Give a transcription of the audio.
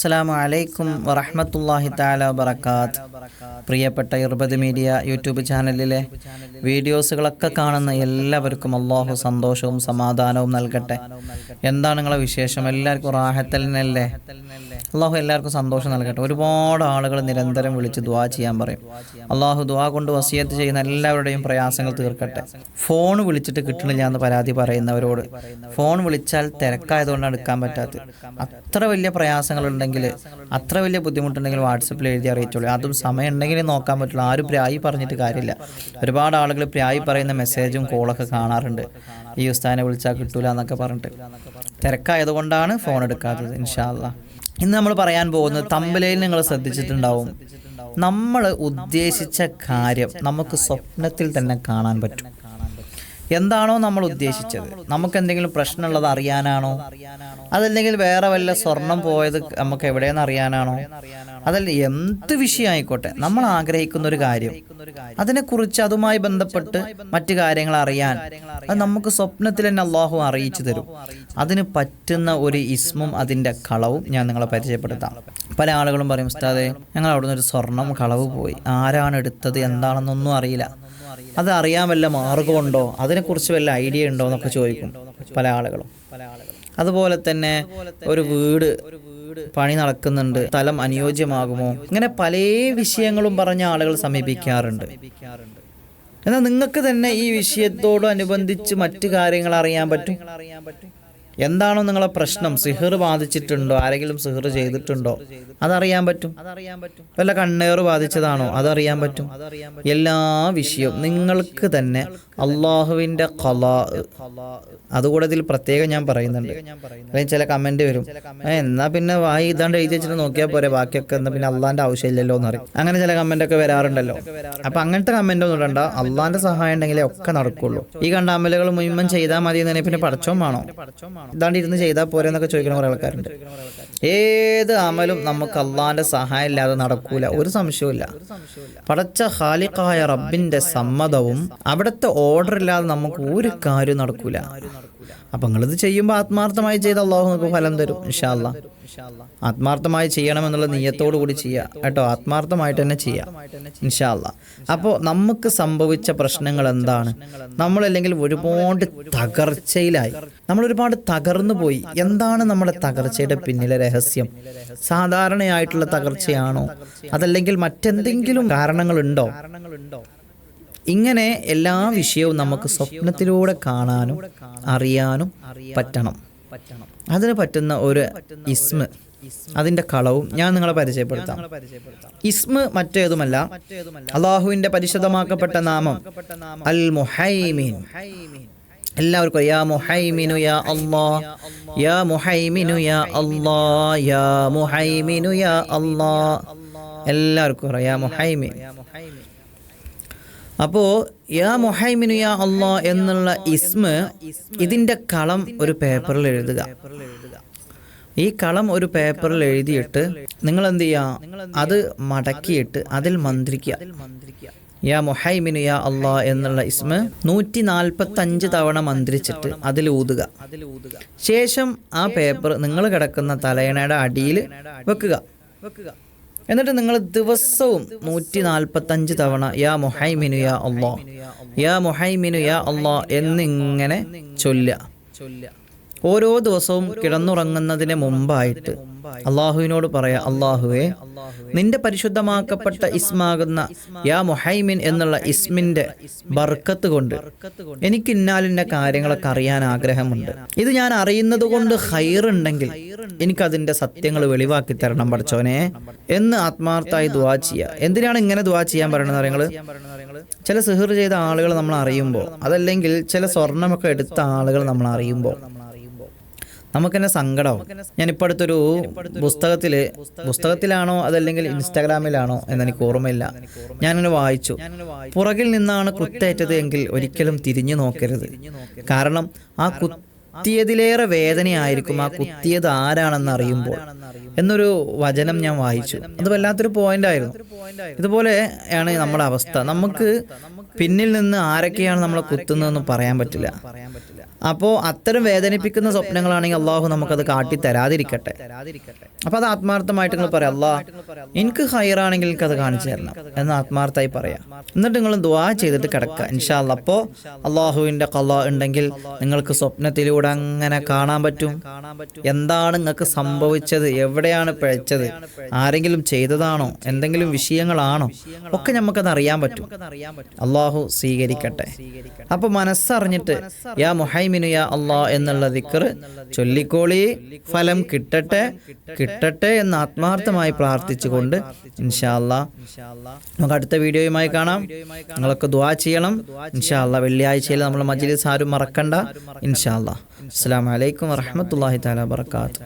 അസ്സലാമു അലൈക്കും വറഹമത്തല്ലാഹി താല വബർക്കാത്ത് പ്രിയപ്പെട്ട ഇർബദ് മീഡിയ യൂട്യൂബ് ചാനലിലെ വീഡിയോസുകളൊക്കെ കാണുന്ന എല്ലാവർക്കും അള്ളാഹു സന്തോഷവും സമാധാനവും നൽകട്ടെ. എന്താണ് നിങ്ങളെ വിശേഷം? എല്ലാവർക്കും റാഹത്തലിനല്ലേ അള്ളാഹു എല്ലാവർക്കും സന്തോഷം നൽകട്ടെ. ഒരുപാട് ആളുകൾ നിരന്തരം വിളിച്ച് ദുആ ചെയ്യാൻ പറയും. അള്ളാഹു ദുആ കൊണ്ട് വസിയത്ത് ചെയ്യുന്ന എല്ലാവരുടെയും പ്രയാസങ്ങൾ തീർക്കട്ടെ. ഫോൺ വിളിച്ചിട്ട് കിട്ടണില്ല എന്ന് പരാതി പറയുന്നവരോട്. ഫോൺ വിളിച്ചാൽ തിരക്കായതുകൊണ്ടാണ് എടുക്കാൻ പറ്റാത്തത്. അത്ര വലിയ പ്രയാസങ്ങളുണ്ടെങ്കിൽ അത്ര വലിയ ബുദ്ധിമുട്ടുണ്ടെങ്കിൽ വാട്സപ്പിൽ എഴുതി അറിയിച്ചോളൂ. അതും സമയം ഉണ്ടെങ്കിൽ നോക്കാൻ പറ്റുള്ളൂ. ആരും പ്രായി പറഞ്ഞിട്ട് കാര്യമില്ല. ഒരുപാട് ആളുകൾ പ്രായി പറയുന്ന മെസ്സേജും കോളൊക്കെ കാണാറുണ്ട്. ഈ ഉസ്താനെ വിളിച്ചാൽ കിട്ടൂല എന്നൊക്കെ പറഞ്ഞിട്ട്. തിരക്കായതുകൊണ്ടാണ് ഫോൺ എടുക്കാത്തത് ഇൻഷാല്ല ഇന്ന് നമ്മൾ പറയാൻ പോകുന്നത് തമ്പലയിൽ നിങ്ങൾ ശ്രദ്ധിച്ചിട്ടുണ്ടാവും. നമ്മൾ ഉദ്ദേശിച്ച കാര്യം നമുക്ക് സ്വപ്നത്തിൽ തന്നെ കാണാൻ പറ്റും. എന്താണോ നമ്മൾ ഉദ്ദേശിച്ചത്. നമുക്ക് എന്തെങ്കിലും പ്രശ്നമുള്ളത് അറിയാനാണോ? അതല്ലെങ്കിൽ വേറെ വല്ല സ്വർണം പോയത് നമുക്ക് എവിടെയെന്ന് അറിയാനാണോ? അതല്ല എന്ത് വിഷയമായിക്കോട്ടെ നമ്മൾ ആഗ്രഹിക്കുന്ന ഒരു കാര്യം. അതിനെക്കുറിച്ച് അതുമായി ബന്ധപ്പെട്ട് മറ്റു കാര്യങ്ങൾ അറിയാൻ അത് നമുക്ക് സ്വപ്നത്തിൽ തന്നെ അള്ളാഹു അറിയിച്ചു തരും. അതിന് പറ്റുന്ന ഒരു ഇസ്മും അതിന്റെ കളവും ഞാൻ നിങ്ങളെ പരിചയപ്പെടുത്താം. പല ആളുകളും പറയും ഉസ്താദെ ഞങ്ങൾ അവിടുന്ന് ഒരു സ്വർണം കളവ് പോയി. ആരാണ് എടുത്തത്? എന്താണെന്നൊന്നും അറിയില്ല. അത് അറിയാൻ വല്ല മാർഗമുണ്ടോ? അതിനെക്കുറിച്ച് വല്ല ഐഡിയ ഉണ്ടോ എന്നൊക്കെ ചോദിക്കും പല ആളുകളും. അതുപോലെ തന്നെ ഒരു വീട് പണി നടക്കുന്നുണ്ട് സ്ഥലം അനുയോജ്യമാകുമോ? ഇങ്ങനെ പല വിഷയങ്ങളും പറഞ്ഞ ആളുകൾ സമീപിക്കാറുണ്ട്. എന്നാൽ നിങ്ങൾക്ക് തന്നെ ഈ വിഷയത്തോടനുബന്ധിച്ച് മറ്റു കാര്യങ്ങൾ അറിയാൻ പറ്റും? എന്താണോ നിങ്ങളെ പ്രശ്നം? സിഹർ ബാധിച്ചിട്ടുണ്ടോ? ആരെങ്കിലും സിഹർ ചെയ്തിട്ടുണ്ടോ? അതറിയാൻ പറ്റും. വല്ല കണ്ണേറ് ബാധിച്ചതാണോ? അതറിയാൻ പറ്റും. എല്ലാ വിഷയവും നിങ്ങൾക്ക് തന്നെ അള്ളാഹുവിന്റെ കലാ അതുകൂടെ ഇതിൽ പ്രത്യേകം ഞാൻ പറയുന്നുണ്ട്. അല്ലെങ്കിൽ ചില കമന്റ് വരും. "ഏ, എന്നാ പിന്നെ വായി ഇതാണ്ട് എഴുതി വെച്ചിട്ട് നോക്കിയാൽ പോരെ ബാക്കിയൊക്കെ എന്നാ പിന്നെ അള്ളാന്റെ ആവശ്യമില്ലല്ലോ എന്ന് പറയും. അങ്ങനെ ചില കമന്റ് ഒക്കെ വരാറുണ്ടല്ലോ. അപ്പൊ അങ്ങനത്തെ കമന്റ് ഒന്നും ഇടണ്ട. അള്ളാന്റെ സഹായം ഉണ്ടെങ്കിലേ ഒക്കെ നടക്കുള്ളൂ. ഈ കണ്ട അമലുകൾ മുഴുവൻ ചെയ്താൽ മതി എന്നെ പിന്നെ പഠിച്ചോ വേണോ. ഇതാണ്ട് ഇരുന്ന് ചെയ്താൽ പോരെ എന്നൊക്കെ ചോദിക്കുന്ന കുറെ ആൾക്കാരുണ്ട്. ഏത് അമലും നമുക്ക് അള്ളാന്റെ സഹായം ഇല്ലാതെ നടക്കൂല. ഒരു സംശയവുമില്ല പടച്ച ഖാലിഖായ റബ്ബിന്റെ സമ്മതവും അവിടുത്തെ ഓർഡർ ഇല്ലാതെ നമുക്ക് ഒരു കാര്യവും നടക്കൂല. അപ്പൊ നിങ്ങളിത് ചെയ്യുമ്പോൾ ആത്മാർത്ഥമായി ചെയ്ത അള്ളാഹു നമുക്ക് ഫലം തരും ഇൻഷാല്ല ആത്മാർത്ഥമായി ചെയ്യണമെന്നുള്ള നീയത്തോടു കൂടി ചെയ്യുക കേട്ടോ ആത്മാർത്ഥമായിട്ട് തന്നെ ചെയ്യാം ഇൻഷാല്ല അപ്പോൾ നമുക്ക് സംഭവിച്ച പ്രശ്നങ്ങൾ എന്താണ്? നമ്മളല്ലെങ്കിൽ ഒരുപാട് തകർച്ചയിലായി. നമ്മൾ ഒരുപാട് തകർന്നു പോയി എന്താണ് നമ്മുടെ തകർച്ചയുടെ പിന്നിലെ രഹസ്യം? സാധാരണയായിട്ടുള്ള തകർച്ചയാണോ? അതല്ലെങ്കിൽ മറ്റെന്തെങ്കിലും കാരണങ്ങളുണ്ടോ? ഇങ്ങനെ എല്ലാ വിഷയവും നമുക്ക് സ്വപ്നത്തിലൂടെ കാണാനും അറിയാനും പറ്റണം. അതിന് പറ്റുന്ന ഒരു ഇസ്മ അതിന്റെ കളവും ഞാൻ നിങ്ങളെ പരിചയപ്പെടുത്താം. ഇസ്മ മറ്റേതുമല്ല അള്ളാഹുവിന്റെ പരിശുദ്ധമാക്കപ്പെട്ട നാമം അൽ മുഹൈമീൻ എല്ലാവർക്കും യാ മുഹൈമിനു യാ അല്ലാ. യാ മുഹൈമിനു യാ അല്ലാ. യാ മുഹൈമിനു യാ അല്ലാ. എല്ലാവർക്കും യാ മുഹൈമിൻ അപ്പോ യാ മുഹൈമിനു യാ അല്ലാ എന്നുള്ള ഇസ്മ ഇതിന്റെ കളം ഒരു പേപ്പറിൽ എഴുതുക. ഈ കളം ഒരു പേപ്പറിൽ എഴുതിയിട്ട് നിങ്ങൾ എന്ത് ചെയ്യുക? അത് മടക്കിയിട്ട് അതിൽ മന്ത്രിക്കുക. യാ മുഹൈമിനു യാ അള്ളാ എന്നുള്ള ഇസ്മ നൂറ്റി നാൽപ്പത്തി അഞ്ച് തവണ മന്ത്രിച്ചിട്ട് അതിൽ ഊതുക. ശേഷം ആ പേപ്പർ നിങ്ങൾ കിടക്കുന്ന തലയണയുടെ അടിയിൽ വെക്കുക. വെക്കുക എന്നിട്ട് നിങ്ങൾ ദിവസവും നൂറ്റി നാൽപ്പത്തി അഞ്ച് തവണ യാ മുഹൈമിനു യാ അള്ളാ യാ മുഹൈമിനു യാ അള്ളാ എന്നിങ്ങനെ ചൊല്ലുക. ഓരോ ദിവസവും കിടന്നുറങ്ങുന്നതിന് മുമ്പായിട്ട് അള്ളാഹുവിനോട് പറയാ അള്ളാഹുവേ നിന്റെ പരിശുദ്ധമാക്കപ്പെട്ട ഇസ്മാകുന്ന യാ മൊഹൈമിൻ എന്നുള്ള ഇസ്മിന്റെ ബർക്കത്ത് കൊണ്ട് എനിക്ക് ഇന്നാലിന്റെ കാര്യങ്ങളൊക്കെ അറിയാൻ ആഗ്രഹമുണ്ട്. ഇത് ഞാൻ അറിയുന്നത് കൊണ്ട് ഹൈറുണ്ടെങ്കിൽ എനിക്കതിന്റെ സത്യങ്ങൾ വെളിവാക്കി തരണം പഠിച്ചോനെ എന്ന് ആത്മാർത്ഥമായി ദുവാ ചെയ്യുക എന്തിനാണ് ഇങ്ങനെ ദുവാ ചെയ്യാൻ പറയുന്നത് നിങ്ങൾ ചില സിഹർ ചെയ്ത ആളുകൾ നമ്മൾ അറിയുമ്പോൾ അതല്ലെങ്കിൽ ചില സ്വർണമൊക്കെ എടുത്ത ആളുകൾ നമ്മൾ അറിയുമ്പോൾ നമുക്കെന്നെ സങ്കടമാവും ഞാനിപ്പോൾ അടുത്തൊരു പുസ്തകത്തിൽ പുസ്തകത്തിലാണോ അതല്ലെങ്കിൽ ഇൻസ്റ്റാഗ്രാമിലാണോ എന്ന് എനിക്ക് ഓർമ്മയില്ല. ഞാനിങ്ങനെ വായിച്ചു. പുറകിൽ നിന്നാണ് കുത്തേറ്റത് എങ്കിൽ ഒരിക്കലും തിരിഞ്ഞു നോക്കരുത്. കാരണം ആ കുത്തിയതിലേറെ വേദനയായിരിക്കും. ആ കുത്തിയത് ആരാണെന്ന് അറിയുമ്പോൾ എന്നൊരു വചനം ഞാൻ വായിച്ചു. അത് വല്ലാത്തൊരു പോയിന്റ് ആയിരുന്നു. ഇതുപോലെ ആണ് നമ്മുടെ അവസ്ഥ. നമുക്ക് പിന്നിൽ നിന്ന് ആരൊക്കെയാണ് നമ്മളെ കുത്തുന്നതെന്ന് പറയാൻ പറ്റില്ല. അപ്പോൾ അത്തരം വേദനിപ്പിക്കുന്ന സ്വപ്നങ്ങളാണെങ്കിൽ അള്ളാഹു നമുക്കത് കാട്ടി തരാതിരിക്കട്ടെ അപ്പോൾ അത് ആത്മാർത്ഥമായിട്ട് നിങ്ങൾ പറയാം അല്ലാ എനിക്ക് ഹയറാണെങ്കിൽ എനിക്ക് അത് കാണിച്ചു തരണം എന്ന് ആത്മാർത്ഥമായി പറയാം. എന്നിട്ട് നിങ്ങൾ ദ്വാ ചെയ്തിട്ട് കിടക്കുക. ഇൻഷാല്ല അപ്പോൾ അള്ളാഹുവിന്റെ കല ഉണ്ടെങ്കിൽ നിങ്ങൾക്ക് സ്വപ്നത്തിലൂടെ അങ്ങനെ കാണാൻ പറ്റും. എന്താണ് നിങ്ങൾക്ക് സംഭവിച്ചത്? എവിടെയാണ് പിഴച്ചത്? ആരെങ്കിലും ചെയ്തതാണോ? എന്തെങ്കിലും വിഷയങ്ങളാണോ? ഒക്കെ നമുക്കത് അറിയാൻ പറ്റും. അള്ളാഹു സ്വീകരിക്കട്ടെ. അപ്പൊ മനസ്സറിഞ്ഞിട്ട് യാ മുഹൈമിനു യാ അള്ളാ എന്നുള്ള ദിക്കർ ചൊല്ലിക്കോളി ഫലം കിട്ടട്ടെ കിട്ടട്ടെ എന്ന് ആത്മാർത്ഥമായി പ്രാർത്ഥിച്ചുകൊണ്ട് ഇൻഷാ അല്ലാ നമുക്ക് അടുത്ത വീഡിയോയുമായി കാണാം. നിങ്ങളൊക്കെ ദ്വാ ചെയ്യണം. ഇൻഷാല്ല വെള്ളിയാഴ്ചയിൽ നമ്മൾ മജ്ലിസ് ആരും മറക്കണ്ട. ഇൻഷാല്ല അസ്സാം വലൈക്കും വറഹമത്തല്ലാഹി താല വർക്കാത്തു